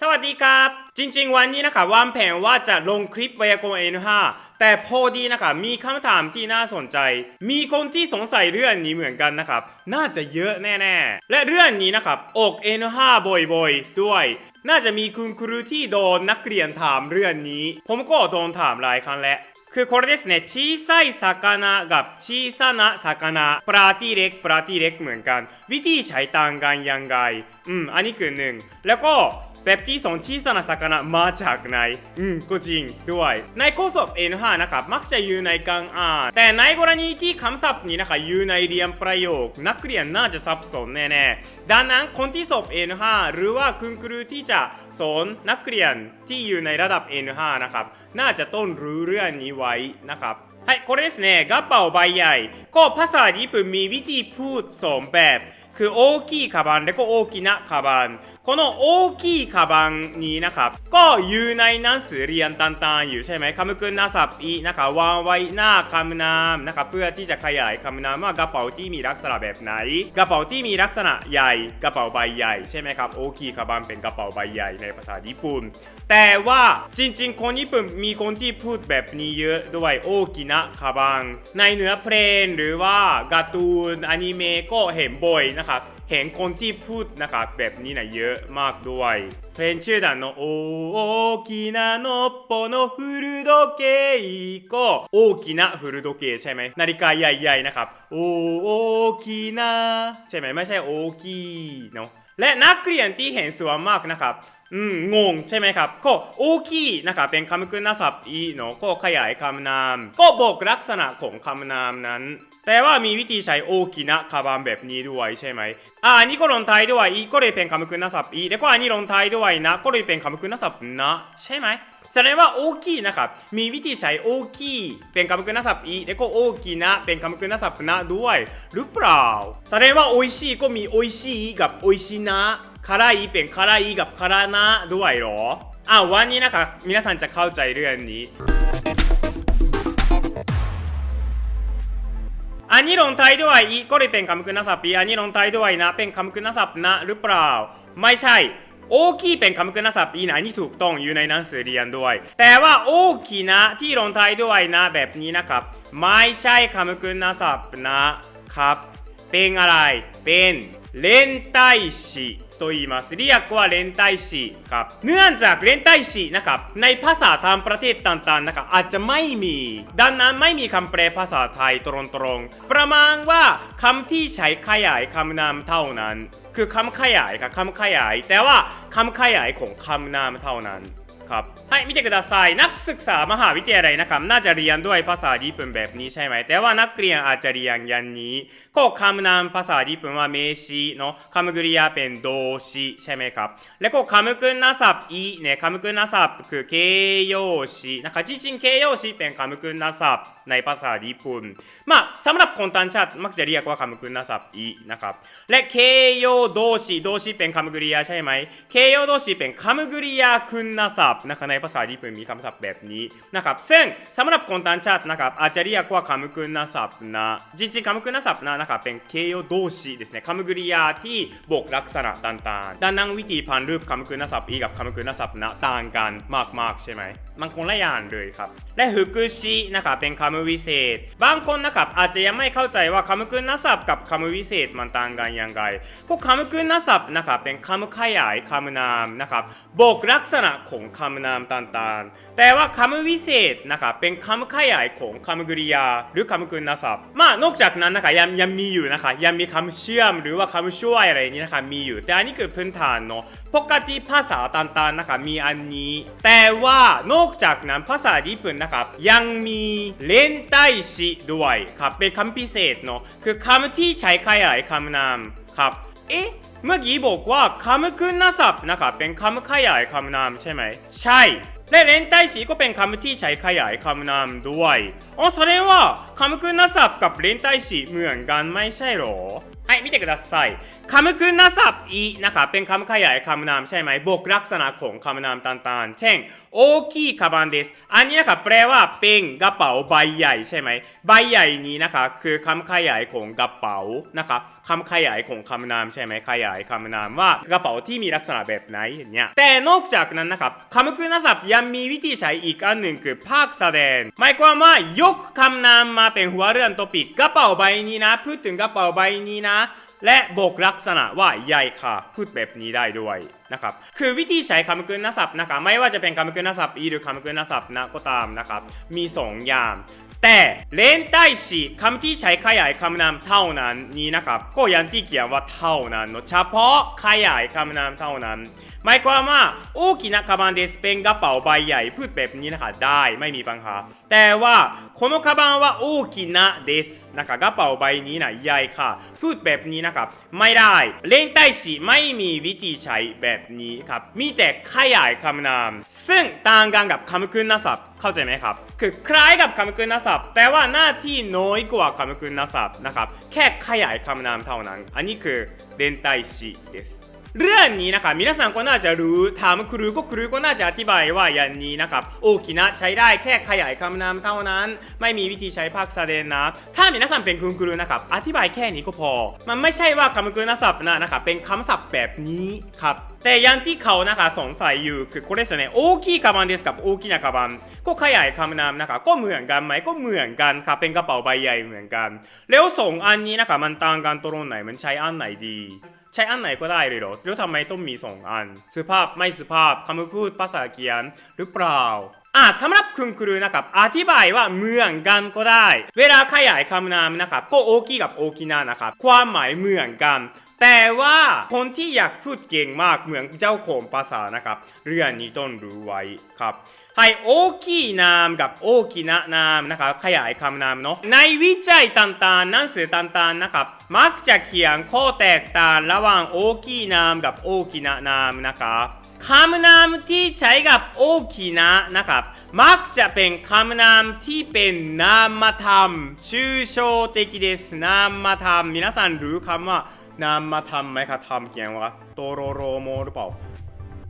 สวัสดีครับ จริง ๆ วันนี้นะครับวางแผนว่าจะลงคลิปไวยากรณ์ N5 แต่พอดีนะครับมีคำถามที่น่าสนใจ มีคนที่สงสัยเรื่องนี้เหมือนกันนะครับ น่าจะเยอะแน่ๆ และเรื่องนี้นะครับออก N5 บ่อยๆ ด้วย น่าจะมีคุณครูที่โดนนักเรียนถามเรื่องนี้ ผมก็โดนถามหลายครั้งแล้ว คือこれですね小さい魚กับ小さな魚ปลาที่เล็กปลาที่เล็กเหมือนกัน วิธีใช้ต่างกันยังไงอืมอันนี้คือหนึ่งแล้วก็ แบบที่สอง小さな魚มาจากไหนอืมก็จริงด้วย ในข้อสอบ N5 นะครับมักจะอยู่ในการอ่านแต่ในกรณีที่คำศัพท์นี้นะครับอยู่ในเรียนประโยค นักเรียนน่าจะสับสนแน่ๆดังนั้นคนที่สอบ N5 หรือว่าคุณครูที่จะสอนนักเรียนที่อยู่ในระดับ N5 นะครับ น่าจะต้องรู้เรื่องนี้ไว้นะครับ はいこれですねガッパオバイヤイก็ภาษาญี่ปุ่นมีวิธีพูดสองแบบ คือ大きいカバンและก็大きなカバンこの大きいカバンนี้นะครับ ก็อยู่ในหนังสือเรียนต่างๆอยู่ใช่ไหมคำคุณนาศัพท์อีนะครับวางไว้หน้าคำนามนะครับเพื่อที่จะขยายคำนามว่ากระเป๋าที่มีลักษณะแบบไหน กระเป๋าที่มีลักษณะใหญ่กระเป๋าใบใหญ่ใช่ไหมครับโอคีคาบันเป็นกระเป๋าใบใหญ่ในภาษาญี่ปุ่น แต่ว่าจริงๆ คนญี่ปุ่นมีคนที่พูดแบบนี้เยอะด้วยโอกินะคาบัง ในเนื้อเพลงหรือว่าการ์ตูนอนิเมะก็เห็นบ่อยนะครับเห็นคนที่พูดนะครับแบบนี้นะเยอะมากด้วยเพลงชื่อดังのโอโอกินะโนโปโนฟุรุโดเกก็โอกินะฟุรุโดเกใช่ไหมนาฬิกาใหญ่ๆนะครับโอโอกินะใช่ไหมไม่ใช่โอกิเนาะ และนักเรียนที่เห็นส่วนมากนะครับอืมงงใช่ไหมครับ ก็โอคีนะครับเป็นคำคุณศัพท์อีเนาะก็ขยายคำนาม ก็บอกลักษณะของคำนามนั้น แต่ว่ามีวิธีใช้โอกินะคาบามแบบนี้ด้วยใช่ไหมอ่านี่ก็ลงท้ายด้วยอีก็เลยเป็นคำคุณศัพท์อีแล้วก็อันนี้ลงท้ายด้วยนะ ก็เลยเป็นคำคุณศัพท์นะ ใช่ไหม แสดงว่าโอคีนะครับ มีวิธีใช้โอคีเป็นคำคุณศัพท์อีแล้วก็โอกินะเป็นคำคุณศัพท์นะด้วยหรือเปล่า แสดงว่าโออิชิก็มีโออิชิกับโออิชินะ 辛いเป็น辛いกับ辛なด้วยเหรออ่าวันนี้นะครับ皆さんจะเข้าใจเรื่องนี้ อันนี้ลงท้ายด้วยอีก็เลยเป็นคำคุณศัพท์ปีอันนี้ลงท้ายด้วยนะ เป็นคำคุณศัพท์นะหรือเปล่า ไม่ใช่ โอคีเป็นคำคุณศัพท์อีนะอันนี้ถูกต้องอยู่ในหนังสือเรียนด้วย แต่ว่าโอคีนะที่ลงท้ายด้วยนะแบบนี้นะครับ ไม่ใช่คำคุณศัพท์นะครับ เป็นอะไร เป็นเลนไตชิと言いますเรียกว่าเลนไตชิครับ เนื่องจากเลนไตชินะครับ ในภาษาทางประเทศต่างๆนะครับอาจจะไม่มี ดังนั้นไม่มีคำแปลภาษาไทยตรงๆ ประมาณว่าคำที่ใช้ขยายคำนามเท่านั้น คือคำขยายครับคำขยาย แต่ว่าคำขยายของคำนามเท่านั้น ครับはい見てくださいนักศึกษามหาวิทยาลัยนะครับน่าจะเรียนด้วยภาษาญี่ปุ่นแบบนี้ใช่ไหมแต่ว่านักเรียนอาจจะเรียนอย่างนี้ก็คำนามภาษาญี่ปุ่นว่า名詞เนาะคำกริยาเป็น動詞ใช่ไหมครับแล้วก็คำคุณศัพท์อีเนี่ยคำคุณศัพท์คือ形容詞นะครับจริงๆ形容詞เป็นคำคุณศัพท์ในภาษาญี่ปุ่นまあสำหรับคนต่างชาติมักจะเรียกว่าคำคุณศัพท์อีนะครับและ形容動詞動詞เป็นคำกริยาใช่ไหม形容動詞เป็นคำกริยาคุณศัพท์ นะครับในภาษาญี่ปุ่นมีคำศัพท์แบบนี้นะครับซึ่งสำหรับคนต่างชาตินะครับอาจจะเรียกว่าคำคุณศัพท์นะจริงๆคำคุณศัพท์นะนะครับเป็น形容動詞ですねคำกริยาที่บอกลักษณะต่างๆดังนั้นวิธีพันรูปคำคุณศัพท์อีกับคำคุณศัพท์นะต่างกันมากๆใช่ไหมมันคนละอย่างเลยครับ และ福祉นะครับเป็นคำวิเศษ บางคนนะครับอาจจะยังไม่เข้าใจว่าคำคุณศัพท์กับคำวิเศษมันต่างกันยังไงพวกคำคุณศัพท์นะครับเป็นคำขยายคำนามนะครับบอกลักษณะของคำ ำนามต่างๆ แต่ว่าคำวิเศษนะครับเป็นคำขยายของคำกริยาหรือคำคุณศัพท์มานอกจากนั้นนะครับยังยังมีอยู่นะครับยังมีคำเชื่อมหรือว่าคำช่วยอะไรนี้นะครับมีอยู่ แต่อันนี้คือพื้นฐานเนาะปกติภาษาต่างๆนะครับมีอันนี้ แต่ว่านอกจากนั้นภาษาญี่ปุ่นนะครับยังมีเลนไตชิด้วยครับเป็นคำพิเศษเนาะคือคำที่ใช้ขยายคำนามครับเอ๊ะ เมื่อกี้บอกว่าคำคุณศัพท์นะครับเป็นคำขยายคำนามใช่ไหม ใช่ และเลนไตสีก็เป็นคำที่ใช้ขยายคำนามด้วยอ๋อแสดงว่าคำคุณศัพท์กับเลนไตสีเหมือนกันไม่ใช่หรอはい見てください คำคุณนศัพท์อีนะครับเป็นคำขยายคำนามใช่ไหมบอกลักษณะของคำนามต่างๆ เช่นโอคีคาบันเดสอันนี้นะครับแปลว่าเป็นกระเป๋าใบใหญ่ใช่ไหมใบใหญ่นี้นะคะคือคำขยายของกระเป๋านะครับคำขยายของคำนามใช่ไหมขยายคำนามว่ากระเป๋าที่มีลักษณะแบบไหนเงี้ยแต่นอกจากนั้นนะครับคำคุณศัพท์ยังมีวิธีใช้อีกอันหนึ่งคือภาคแสดงหมายความว่ายกคำนามมาเป็นหัวเรื่องตัวปีกกระเป๋าใบนี้นะพูดถึงกระเป๋าใบนี้นะ และบอกลักษณะว่าใหญ่ค่ะพูดแบบนี้ได้ด้วยนะครับคือวิธีใช้คำกริยาศัพท์นะครับไม่ว่าจะเป็นคำกริยาศัพท์อีหรือคำกริยาศัพท์นะก็ตามนะครับมีสองอย่างแต่เลนใต้สีคำที่ใช้ขยายคำนามเท่านั้นนี้นะครับก็อยังที่เขียนว่าเท่านั้นเฉพาะขยายคำนามเท่านั้นหมายความว่าโอกินะคาบันเดสเป็นกระเป๋าใบใหญ่พูดแบบนี้นะคะได้ไม่มีปัญหา แต่ว่าこのカバンは大きなですนะคะกระเป๋าใบนี้นะใหญ่ค่ะ พูดแบบนี้นะครับ ไม่ได้เล่นใต้สีไม่มีวิธีใช้แบบนี้ครับ มีแต่ขยายคำนาม ซึ่งต่างกันกับคำคุณศัพท์เข้าใจไหมครับ คือคล้ายกับคำคุณศัพท์ แต่ว่าหน้าที่น้อยกว่าคำคุณศัพท์นะครับ แค่ขยายคำนามเท่านั้น อันนี้คือเล่นใต้สีです เรื่องนี้นะครับ皆さんก็น่าจะรู้ถามครูก็ครูก็น่าจะอธิบายว่าอย่างนี้นะครับโอกินะใช้ได้แค่ขยายคำนามเท่านั้น ไม่มีวิธีใช้ภาคแสดงนะ ถ้า皆さんเป็นคุณครูนะครับอธิบายแค่นี้ก็พอ มันไม่ใช่ว่าคำกรุณศัพท์นะนะครับเป็นคำศัพท์แบบนี้ครับแต่อย่างที่เขานะคะสงสัยอยู่คือこれですね大きいカバンですกับ大きなカバンก็ขยายคำนามนะครับก็เหมือนกันไหมก็เหมือนกันครับเป็นกระเป๋าใบใหญ่เหมือนกัน แล้วสองอันนี้นะครับมันต่างกันตรงไหนมันใช้อันไหนดี ใช้อันไหนก็ได้เลยเหรอแล้วทำไมต้องมีสองอัน สุภาพไม่สุภาพคำพูดภาษาเขียนหรือเปล่าอะสำหรับคุณครูนะครับอธิบายว่าเหมือนกันก็ได้ เวลาขยายคำนามนะครับก็โอกิกับโอกินานะครับความหมายเหมือนกัน แต่ว่าคนที่อยากพูดเก่งมากเหมือนเจ้าของภาษานะครับ เรื่องนี้ต้องรู้ไว้ครับ はい、大きいนามกับ大きなนามนะครับขยายคำนามเนาะในวิจัยต่างๆหนังสือต่างๆนะครับ มักจะเขียนข้อแตกต่างระหว่าง大きいนามกับ大きなนามนะครับคำนามที่ใช้กับ大きなนะครับ มักจะเป็นคำนามที่เป็นนามธรรมชื่อโช的ですนามธรรม皆さんรู้คำว่านามธรรมไหมครับธรรมเขียนว่าโตโรโรโมหรือเปล่า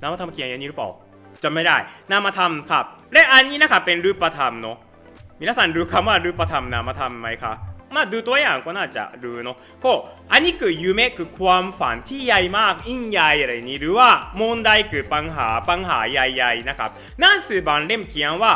นามธรรมเขียนอย่างนี้หรือเปล่า จำไม่ได้ นามธรรมครับ และอันนี้นะครับเป็นรูปธรรมเนาะมีนักสันรู้คำว่ารูปธรรมนามธรรมไหมคะมาดูตัวอย่างก็น่าจะรู้เนาะก็อันนี้คือยูเมคือความฝันที่ใหญ่มากยิ่ใหญ่อะไรนี้หรือว่า問題คือปัญหาปัญหาใหญ่ๆนะครับนั่นสือบานเล่มเขียนว่า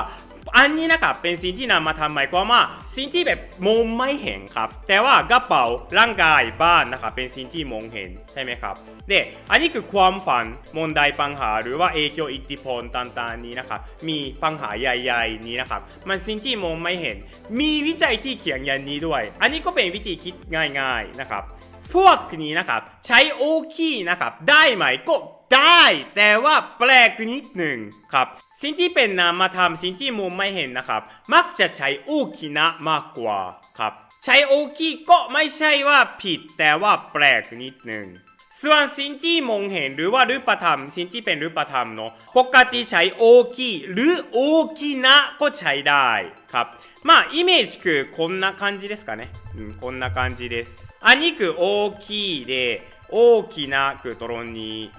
อันนี้นะครับเป็นสิ่งที่นำมาทำหมายความว่าสิ่งที่แบบมองไม่เห็นครับ แต่ว่ากระเป๋าร่างกายบ้านนะครับเป็นสิ่งที่มองเห็นใช่ไหมครับเด็อันนี้คือความฝันมนใดปัญหา หรือว่าเอเกโยอิทธิพลต่างๆนี้นะครับมีปัญหาใหญ่ๆนี้นะครับมันสิ่งที่มองไม่เห็น มีวิจัยที่เขียนยันนี้ด้วย อันนี้ก็เป็นวิธีคิดง่าย ๆนะครับ พวกนี้นะครับใช้โอคีนะครับได้ไหมก็ ได้ แต่ว่าแปลกนิดหนึ่งครับสิ่งที่เป็นนามธรรมสิ่งที่มองไม่เห็นนะครับ มักจะใช้โอคีนะมากกว่าครับ ใช้โอคีก็ไม่ใช่ว่าผิด แต่ว่าแปลกนิดหนึ่ง ส่วนสิ่งที่มองเห็นหรือว่ารูปธรรมสิ่งที่เป็นรูปธรรมเนาะปกติใช้โอคีหรือโอคีนะก็ใช้ได้ครับまあイメージคือこんな感じですかねうんこんな感じですอันนี้คือ大きいで大きなคือตรงนี้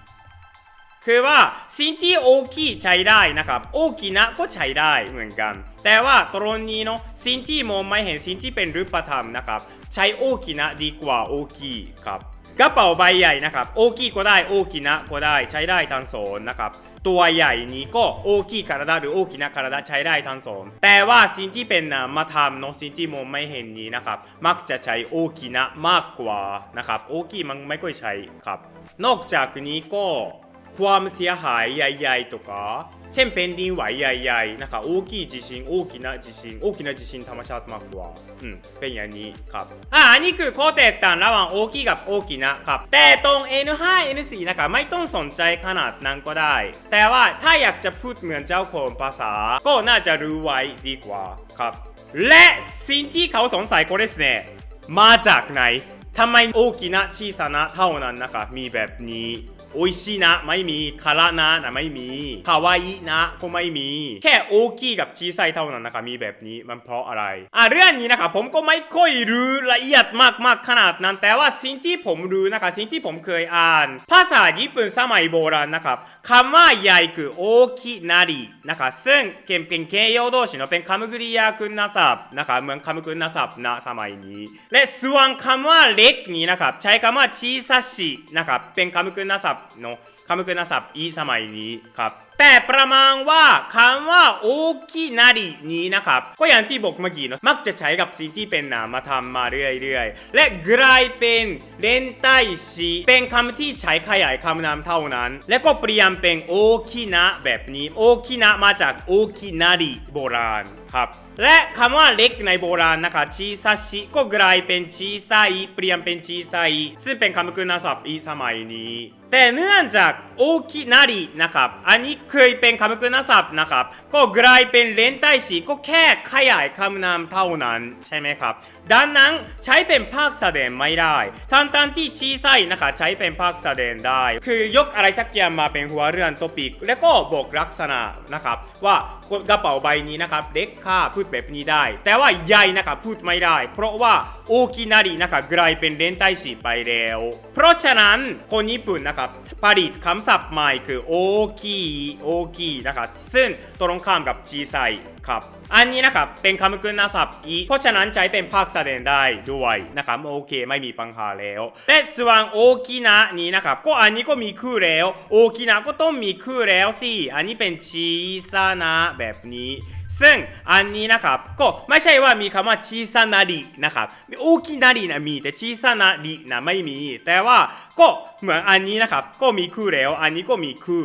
คือว่าสิ่งที่โอคีใช้ได้นะครับโอคีนะก็ใช้ได้เหมือนกัน แต่ว่าตรงนี้เนาะสิ่งที่มองไม่เห็นสิ่งที่เป็นรูปธรรมนะครับใช้โอคีนะดีกว่าโอคีครับกระเป๋าใบใหญ่นะครับโอกีก็ได้โอกินะก็ได้ใช้ได้ทั้งสองนะครับตัวใหญ่นี้ก็โอกีคาราดาหรือโอกินะคาราดาใช้ได้ทั้งสองแต่ว่าสิ่งที่เป็นนามธรรมเนาะสิ่งที่มองไม่เห็นนี้นะครับมักจะใช้โอกินะมากกว่านะครับโอกีมันไม่ค่อยใช้ครับนอกจากนี้ก็ ความเสียหายใหญ่ๆとかเช่นเป็นดินไหวใหญ่ๆนะครับ大きい地震大きな地震大きな地震ธรรมชาติมากกว่าอืมเป็นอย่างนี้ครับอ่าอันนี้คือข้อแตกต่างระหว่าง大きいกับ大きนะครับ แต่ตรง N5 N4 นะครับไม่ต้องสนใจขนาดนั้นก็ได้ แต่ว่าถ้าอยากจะพูดเหมือนเจ้าของภาษา ก็น่าจะรู้ไว้ดีกว่าครับ และสิ่งที่เขาสงสัยก็ですねมาจากไหนทำไม大きな小さなเท่านั้นนะครับมีแบบนี้ โออิชินะไม่มีคาระนะนะไม่มีคาวาอินะก็ไม่มี แค่โอกิกับชีไซเท่านั้นนะครับมีแบบนี้มันเพราะอะไร อะเรื่องนี้นะครับผมก็ไม่ค่อยรู้ละเอียดมากๆขนาดนั้น แต่ว่าสิ่งที่ผมรู้นะครับสิ่งที่ผมเคยอ่าน ภาษาญี่ปุ่นสมัยโบราณนะครับคำว่าใหญ่คือโอกินารินะครับซึ่งเป็นเป็นเกยโยโดชิเนเป็นคำกริยาคุณศัพท์นะครับเหมือนคำคุณศัพท์ณสมัยนี้ และส่วนคำว่าเล็กนี้นะครับใช้คำว่าชีซาชินะครับเป็นคำคุณศัพท์เนาะคำคุณศัพท์อีสมัยนี้ครับ แต่ประมาณว่าคำว่าโอกินารินี้นะครับ ก็อย่างที่บอกเมื่อกี้เนาะมักจะใช้กับสิ่งที่เป็นนามธรรมมาเรื่อยๆ และกลายเป็นเลนไตชีเป็นคำที่ใช้ขยายคำนามเท่านั้น และก็เปลี่ยนเป็นโอกินะแบบนี้โอกินะมาจากโอกินาริโบราณ ครับ และคำว่าเล็กในโบราณนะคะชีซาชิก็กลายเป็นชีไซเปลี่ยนเป็นชีไซซึ่งเป็นคำคุณศัพท์อีสมัยนี้ แต่เนื่องจากโอกินารินะครับ อันนี้เคยเป็นคำคุณศัพท์นะครับ ก็กลายเป็นเลนไตชีก็แค่ขยายคำนามเท่านั้นใช่ไหมครับ ดังนั้นใช้เป็นภาคแสดงไม่ได้ทั้งทั้งๆที่ชีไซนะคะใช้เป็นภาคแสดงได้ คือยกอะไรสักอย่างมาเป็นหัวเรือนตัวปีก แล้วก็บอกลักษณะนะครับว่า กระเป๋าใบนี้นะครับเด็กค่าพูดแบบนี้ได้ แต่ว่าใหญ่นะครับพูดไม่ได้ เพราะว่าโอกินารินะครับกลายเป็นเลนไตสีไปแล้ว เพราะฉะนั้นคนญี่ปุ่นนะครับผลิตคำศัพท์ใหม่คือโอกิโอกินะครับซึ่งตรงข้ามกับจีไซ ครับ อันนี้นะครับเป็นคำคุณศัพท์อีเพราะฉะนั้นใช้เป็นภาคแสดงได้ด้วยนะครับโอเคไม่มีปัญหาแล้วและส่วนโอกินะนี้นะครับก็อันนี้ก็มีคู่แล้วโอกินะก็ต้องมีคู่แล้วสิอันนี้เป็นชีซานะแบบนี้ซึ่งอันนี้นะครับก็ไม่ใช่ว่ามีคำว่าชีซานารินะครับโอกินารินะมีแต่ชีซานารินะไม่มี แต่ว่าก็เหมือนอันนี้นะครับก็มีคู่แล้วอันนี้ก็มีคู่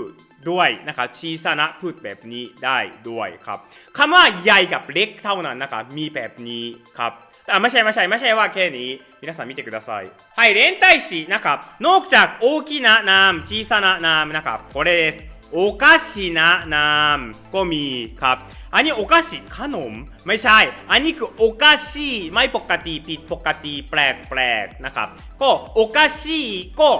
ด้วยนะครับชีสนะพูดแบบนี้ได้ด้วยครับคำว่าใหญ่กับเล็กเท่านั้นนะครับมีแบบนี้ครับอ่าไม่ใช่ไม่ใช่ไม่ใช่ว่าแค่นี้皆さん見てくださいはい連帯詞นะครับนอกจาก大きなนาม小さなนามนะครับこれですโอคาชินะนามก็มีครับ อันนี้โอคาชิขนมไม่ใช่ อันนี้คือโอคาชิไม่ปกติผิดปกติแปลกแปลกๆนะครับ ก็โอคาชิก็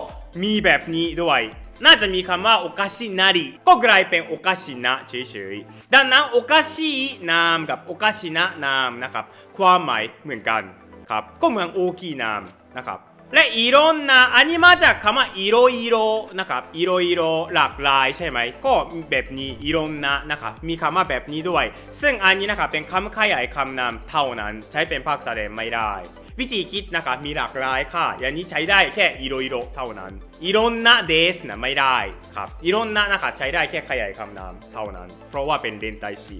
มีแบบนี้ด้วย น่าจะมีคำว่าโอคาชินาริก็กลายเป็นโอคาชินะเฉยๆดังนั้นโอคาชินามกับโอคาชินะนามนะครับความหมายเหมือนกันครับก็เหมือนโอกีนามนะครับและอีรนนะอันนี้มาจากคำว่าอีโรอีโรนะครับอีโรอีโรหลากหลายใช่ไหมก็แบบนี้อีรนนะนะครับมีคำว่าแบบนี้ด้วย ซึ่งอันนี้นะครับเป็นคำขยายคำนามเท่านั้นใช้เป็นภาคแสดงไม่ได้ วิธีคิดนะครับมีหลากหลายค่ะ อย่างนี้ใช้ได้แค่อีโรอีโรเท่านั้นอีรอนนะเดสนะไม่ได้ครับอีรอนนะนะครับใช้ได้แค่ขยายคำนามเท่านั้น เพราะว่าเป็นเดนไตชี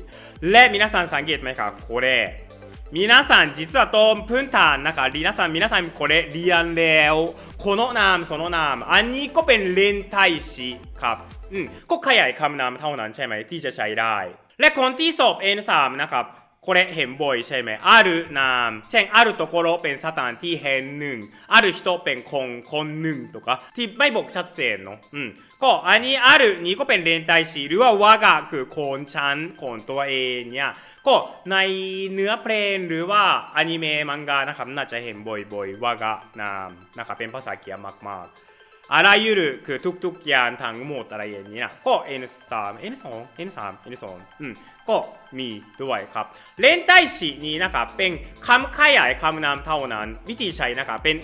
และ皆さんสังเกตไหมครับこれ皆さん実はトンプンタンนะคะ皆さん皆さんこれเรียนแล้วこのนามそのนามอันนี้ก็เป็นเลนไทชีครับอืมก็ขยายคำนามเท่านั้นใช่ไหมที่จะใช้ได้ และคนที่สอบ N3 นะครับ これเห็นบ่อยใช่ไหมあるนามเช่นあるところเป็นสถานที่แห่งหนึ่งある人เป็นคนคนหนึ่งとかที่ไม่บอกชัดเจนเนาะอืมก็อันนี้あるนี้ก็เป็นเลนไทชีหรือว่าวากะคือคนชั้นของตัวเองเนี่ย ก็ในเนื้อเพลงหรือว่าอนิเมะมังงะนะครับน่าจะเห็นบ่อยๆว่ากะนามนะครับเป็นภาษาเกียร์มากๆ あらゆるคือทุกๆอย่างทั้งหมดอะไรอย่างนี้นะก็ N3 N2 N3 N2 อืมก็มีด้วยครับเลนไต้สีนี้นะครับเป็นคำขยายคำนามเท่านั้น วิธีใช้นะครับเป็น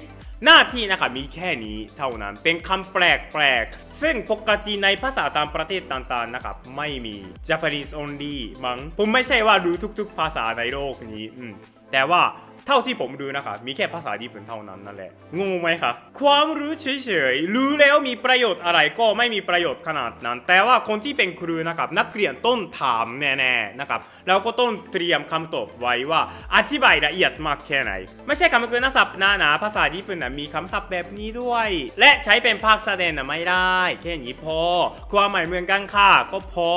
หน้าที่นะครับมีแค่นี้เท่านั้น เป็นคำแปลกๆ ซึ่งปกติในภาษาต่างประเทศต่างๆนะครับไม่มี Japanese only มั้งผมไม่ใช่ว่ารู้ทุกๆ ภาษาในโลกนี้อืมแต่ว่า เท่าที่ผมดูนะครับมีแค่ภาษาญี่ปุ่นเท่านั้นนั่นแหละ งงไหมครับความรู้เฉยๆ รู้แล้วมีประโยชน์อะไรก็ไม่มีประโยชน์ขนาดนั้น แต่ว่าคนที่เป็นครูนะครับ นักเรียนต้องถามแน่ๆนะครับ แล้วก็ต้องเตรียมคำตอบไว้ว่าอธิบายละเอียดมากแค่ไหน ไม่ใช่คำคุณศัพท์หนาๆภาษาญี่ปุ่นนะมีคำศัพท์แบบนี้ด้วย และใช้เป็นภาคแสดงนะไม่ได้ แค่นี้พอ ความหมายเหมือนกันค่ะก็พอ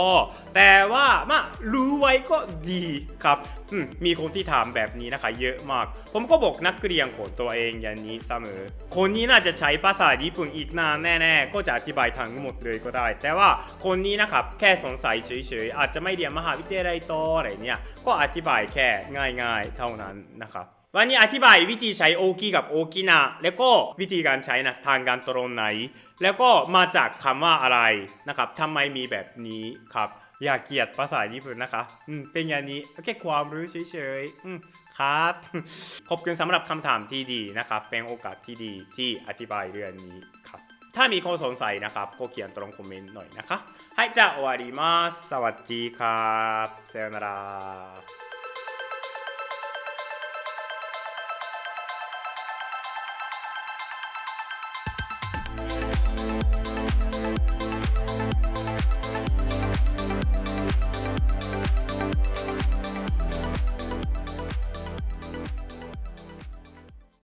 แต่ว่ามารู้ไว้ก็ดีครับ มมีคนที่ถามแบบนี้นะคะเยอะมาก ผมก็บอกนักเรียนของตัวเองอย่างนี้เสมอ คนนี้น่าจะใช้ภาษาญี่ปุ่นอีกนานแน่ๆ ก็จะอธิบายทั้งหมดเลยก็ได้ แต่ว่าคนนี้นะครับแค่สงสัยเฉยๆ อาจจะไม่เรียนมหาวิทยาลัยโตออะไรเนี่ย ก็อธิบายแค่ง่ายๆ เท่านั้นนะครับวันนี้อธิบายวิธีใช้โอกิกับโอกินาแล้วก็วิธีการใช้นะทางการตรงไหน แล้วก็มาจากคำว่าอะไรนะครับทำไมมีแบบนี้ครับ อย่าเกลียดภาษาญี่ปุ่นนะคะอืมเป็นอย่างนี้แค่ความรู้เฉยๆอืมครับ ขอบคุณสำหรับคำถามที่ดีนะครับ เป็นโอกาสที่ดีที่อธิบายเรื่องนี้ครับ ถ้ามีข้อสงสัยนะครับ ก็เขียนตรงคอมเมนต์หน่อยนะคะはいじゃあ終わりますสวัสดีครับさよなら